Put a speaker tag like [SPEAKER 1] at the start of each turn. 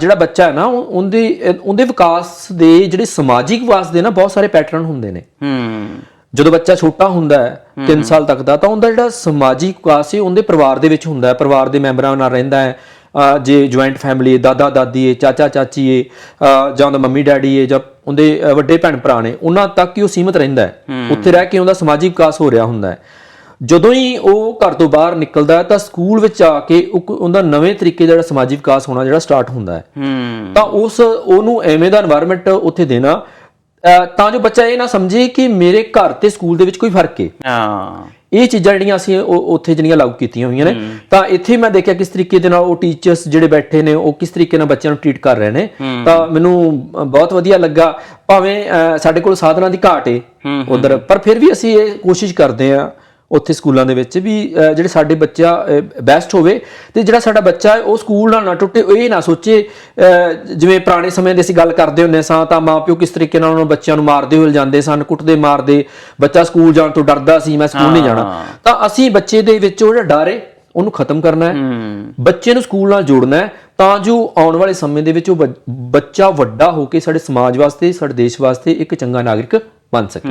[SPEAKER 1] ਜਿਹੜਾ ਬੱਚਾ ਹੈ ਨਾ ਉਹ- ਉਹਦੇ ਉਹਦੇ ਵਿਕਾਸ ਦੇ ਜਿਹੜੇ ਸਮਾਜਿਕ ਵਿਕਾਸ ਦੇ ਨਾ ਬਹੁਤ ਸਾਰੇ ਪੈਟਰਨ ਹੁੰਦੇ ਨੇ।
[SPEAKER 2] ਹੂੰ।
[SPEAKER 1] ਜਦੋਂ ਬੱਚਾ ਛੋਟਾ ਹੁੰਦਾ ਹੈ 3 ਸਾਲ ਤੱਕ ਦਾ ਤਾਂ ਉਹਦਾ ਜਿਹੜਾ ਸਮਾਜਿਕ ਵਿਕਾਸ ਹੈ ਉਹਦੇ ਪਰਿਵਾਰ ਦੇ ਵਿੱਚ ਹੁੰਦਾ ਹੈ। ਪਰਿਵਾਰ ਦੇ ਮੈਂਬਰਾਂ ਨਾਲ ਰਹਿੰਦਾ ਹੈ। ਜੇ ਜੁਆਇੰਟ ਫੈਮਿਲੀ ਹੈ ਦਾਦਾ ਦਾਦੀ ਹੈ ਚਾਚਾ ਚਾਚੀ ਹੈ ਜਾਂ ਉਹਦਾ ਮੰਮੀ ਡੈਡੀ ਹੈ ਜਾਂ ਉਹਦੇ ਵੱਡੇ ਭੈਣ ਭਰਾ ਨੇ ਉਹਨਾਂ ਤੱਕ ਹੀ ਉਹ ਸੀਮਤ ਰਹਿੰਦਾ ਹੈ। ਉੱਥੇ ਰਹਿ ਕੇ ਉਹਦਾ ਸਮਾਜਿਕ ਵਿਕਾਸ ਹੋ ਰਿਹਾ ਹੁੰਦਾ ਹੈ। ਜਦੋਂ ਹੀ ਉਹ ਘਰ ਤੋਂ ਬਾਹਰ ਨਿਕਲਦਾ ਤਾਂ ਸਕੂਲ ਵਿੱਚ ਆ ਕੇ ਉਹਦਾ ਨਵੇਂ ਤਰੀਕੇ ਜਿਹੜਾ ਸਮਾਜਿਕ ਵਿਕਾਸ ਹੋਣਾ ਜਿਹੜਾ ਸਟਾਰਟ ਹੁੰਦਾ ਹੈ। ਤਾਂ ਉਸ ਉਹਨੂੰ ਐਵੇਂ ਦਾ এনवायरमेंट ਉੱਥੇ ਦੇਣਾ ਤਾਂ ਜੋ ਬੱਚਾ ਇਹ ਨਾ ਸਮਝੇ ਕਿ ਮੇਰੇ ਘਰ ਤੇ ਸਕੂਲ ਦੇ ਵਿੱਚ ਕੋਈ ਫ਼ਰਕ ਹੈ। ਇਹ ਚੀਜ਼ਾਂ ਜਿਹੜੀਆਂ ਅਸੀਂ ਉੱਥੇ ਜਿਹੜੀਆਂ ਲਾਗੂ ਕੀਤੀਆਂ ਹੋਈਆਂ ਨੇ। ਤਾਂ ਇੱਥੇ ਮੈਂ ਦੇਖਿਆ ਕਿਸ ਤਰੀਕੇ ਦੇ ਨਾਲ ਉਹ ਟੀਚਰਸ ਜਿਹੜੇ ਬੈਠੇ ਨੇ ਉਹ ਕਿਸ ਤਰੀਕੇ ਨਾਲ ਬੱਚਿਆਂ ਨੂੰ ਟ੍ਰੀਟ ਕਰ ਰਹੇ ਨੇ। ਤਾਂ ਮੈਨੂੰ ਬਹੁਤ ਵਧੀਆ ਲੱਗਾ। ਭਾਵੇਂ ਸਾਡੇ ਕੋਲ ਸਾਧਨਾਂ ਦੀ ਘਾਟ ਏ ਉਧਰ ਪਰ ਫਿਰ ਵੀ ਅਸੀਂ ਇਹ ਕੋਸ਼ਿਸ਼ ਕਰਦੇ ਆ ਉੱਥੇ ਸਕੂਲਾਂ ਦੇ ਵਿੱਚ ਵੀ ਜਿਹੜੇ ਸਾਡੇ ਬੱਚਾ ਬੈਸਟ ਹੋਵੇ ਤੇ ਜਿਹੜਾ ਸਾਡਾ ਬੱਚਾ ਹੈ ਉਹ ਸਕੂਲ ਨਾਲ ਨਾ ਟੁੱਟੇ ਇਹ ਨਾ ਸੋਚੇ ਜਿਵੇਂ ਪੁਰਾਣੇ ਸਮੇਂ ਦੇ ਅਸੀਂ ਗੱਲ ਕਰਦੇ ਹੁੰਦੇ ਸਾਂ ਤਾਂ ਮਾਪਿਓ ਕਿਸ ਤਰੀਕੇ ਨਾਲ ਉਹਨਾਂ ਬੱਚਿਆਂ ਨੂੰ ਮਾਰਦੇ ਹੋਏ ਜਾਂਦੇ ਸਨ ਕੁੱਟਦੇ ਮਾਰਦੇ ਬੱਚਾ ਸਕੂਲ ਜਾਣ ਤੋਂ ਡਰਦਾ ਸੀ ਮੈਂ ਸਕੂਲ ਨਹੀਂ ਜਾਣਾ। ਤਾਂ ਅਸੀਂ ਬੱਚੇ ਦੇ ਵਿੱਚ ਉਹ ਜਿਹੜਾ ਡਰ ਹੈ ਉਹਨੂੰ ਖਤਮ ਕਰਨਾ ਹੈ। ਬੱਚੇ ਨੂੰ ਸਕੂਲ ਨਾਲ ਜੋੜਨਾ ਹੈ ਤਾਂ ਜੋ ਆਉਣ ਵਾਲੇ ਸਮੇਂ ਦੇ ਵਿੱਚ ਉਹ ਬੱਚਾ ਵੱਡਾ ਹੋ ਕੇ ਸਾਡੇ ਸਮਾਜ ਵਾਸਤੇ ਸਾਡੇ ਦੇਸ਼ ਵਾਸਤੇ ਇੱਕ ਚੰਗਾ ਨਾਗਰਿਕ ਬਣ ਸਕੇ।